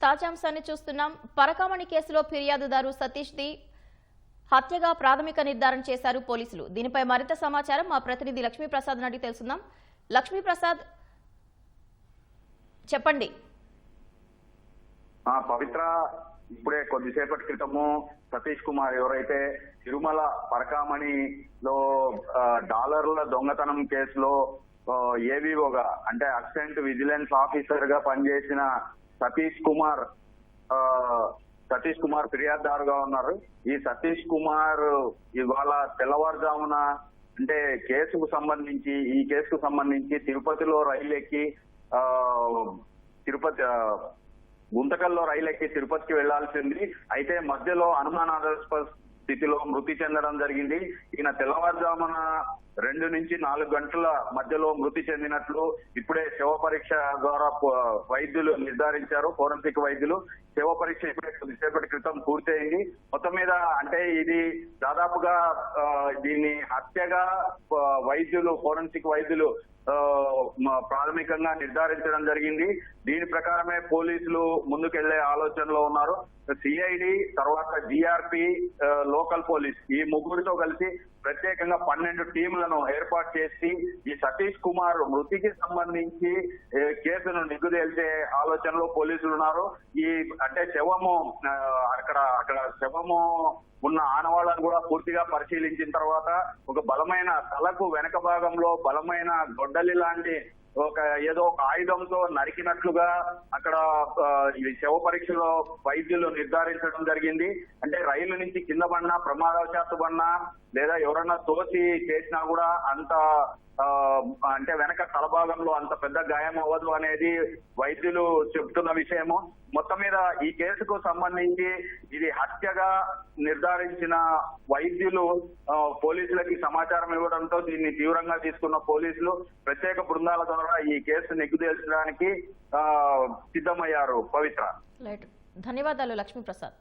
తాజాంశాన్ని చూస్తున్నాం. పరకామణి కేసులో ఫిర్యాదుదారు సతీష్ ది హత్యగా ప్రాథమిక నిర్ధారణ చేశారు పోలీసులు. దీనిపై మరింత సమాచారం మా ప్రతినిధి లక్ష్మీప్రసాద్ అడిగి తెలుసుకుందాం. లక్ష్మీప్రసాద్ చెప్పండి. పవిత్ర ఇప్పుడే కొద్దిసేపటి క్రితము సతీష్ కుమార్ ఎవరైతే తిరుమల పరకామణిలో డాలర్ల దొంగతనం కేసులో ఆ, ఏవీఓగా అంటే అసిస్టెంట్ విజిలెన్స్ ఆఫీసర్గా పనిచేసిన సతీష్ కుమార్ సతీష్ కుమార్ ఫిర్యాదుదారుగా ఉన్నారు. ఈ సతీష్ కుమార్ ఇవాళ తెల్లవారుజామున అంటే కేసుకు సంబంధించి ఈ కేసుకు సంబంధించి తిరుపతిలో రైలు ఎక్కి తిరుపతి గుంతకల్లో రైలు ఎక్కి తిరుపతికి వెళ్ళాల్సింది. అయితే మధ్యలో అనుమానాస్పద స్థితిలో మృతి చెందడం జరిగింది. ఈయన తెల్లవారుజామున రెండు నుంచి నాలుగు గంటల మధ్యలో మృతి చెందినట్లు ఇప్పుడే శవ పరీక్ష ద్వారా వైద్యులు నిర్ధారించారు. ఫోరెన్సిక్ వైద్యులు శవ పరీక్ష ఇప్పుడే కొద్దిసేపటి క్రితం పూర్తయింది. మొత్తం మీద అంటే ఇది దాదాపుగా దీన్ని హత్యగా వైద్యులు ఫోరెన్సిక్ వైద్యులు ప్రాథమికంగా నిర్ధారించడం జరిగింది. దీని ప్రకారమే పోలీసులు ముందుకెళ్ళే ఆలోచనలో ఉన్నారు. సిఐడి తర్వాత జిఆర్పి లోకల్ పోలీస్ ఈ ముగ్గురితో కలిసి ప్రత్యేకంగా పన్నెండు టీంలను ఏర్పాటు చేసి ఈ సతీష్ కుమార్ మృతికి సంబంధించి కేసును నిగ్గుదేల్చే ఆలోచనలో పోలీసులు ఉన్నారు. ఈ అంటే శవము అక్కడ అక్కడ శవము ఉన్న ఆనవాళ్ళను కూడా పూర్తిగా పరిశీలించిన తర్వాత ఒక బలమైన తలకు వెనక భాగంలో బలమైన గొడ్డలి లాంటి ఒక ఏదో ఒక ఆయుధంతో నరికినట్లుగా అక్కడ ఈ శవ పరీక్షలో వైద్యులు నిర్ధారించడం జరిగింది. అంటే రైలు నుంచి కింద పడినా ప్రమాదవశాత్తు పడినా లేదా ఎవరన్నా తోసి చేసినా కూడా అంత అంటే వెనక తలభాగంలో అంత పెద్ద గాయం అవ్వదు అనేది వైద్యులు చెబుతున్న విషయము. మొత్తం మీద ఈ కేసుకు సంబంధించి ఇది హత్యగా నిర్ధారించిన వైద్యులు పోలీసులకి సమాచారం ఇవ్వడంతో దీన్ని తీవ్రంగా తీసుకున్న పోలీసులు ప్రత్యేక బృందాల ద్వారా ఈ కేసు నిగ్గుదేల్చడానికి సిద్ధమయ్యారు. పవిత్ర. ధన్యవాదాలు లక్ష్మీప్రసాద్.